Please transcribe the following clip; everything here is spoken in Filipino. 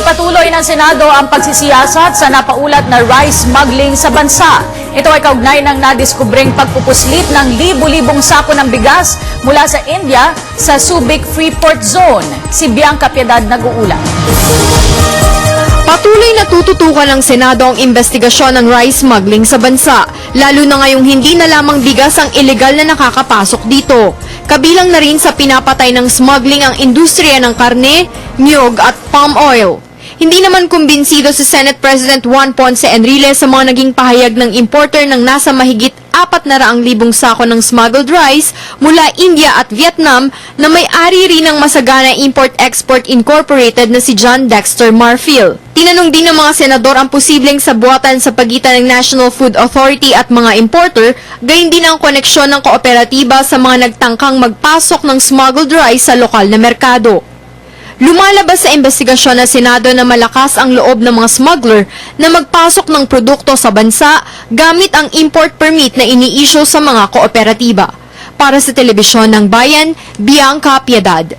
Ipinagpatuloy ng Senado ang pagsisiyasat sa napaulat na rice smuggling sa bansa. Ito ay kaugnay ng nadiskubring pagpupuslit ng libu-libong sako ng bigas mula sa India sa Subic Freeport Zone. Si Bianca Piedad nag-uulat. Patuloy na tututukan ng Senado ang investigasyon ng rice smuggling sa bansa, lalo na ngayong hindi na lamang bigas ang ilegal na nakakapasok dito. Kabilang na rin sa pinapatay ng smuggling ang industriya ng karne, niyog at palm oil. Hindi naman kumbinsido si Senate President Juan Ponce Enrile sa mga naging pahayag ng importer ng nasa mahigit apat na raang libong sako ng smuggled rice mula India at Vietnam na may-ari rin ng Masagana Import-Export Incorporated na si John Dexter Marfil. Tinanong din ng mga senador ang posibleng sabuatan sa pagitan ng National Food Authority at mga importer, gayon din ang koneksyon ng kooperatiba sa mga nagtangkang magpasok ng smuggled rice sa lokal na merkado. Lumalabas sa investigasyon ng Senado na malakas ang loob ng mga smuggler na magpasok ng produkto sa bansa gamit ang import permit na ini-issue sa mga kooperatiba. Para sa telebisyon ng Bayan, Bianca Piedad.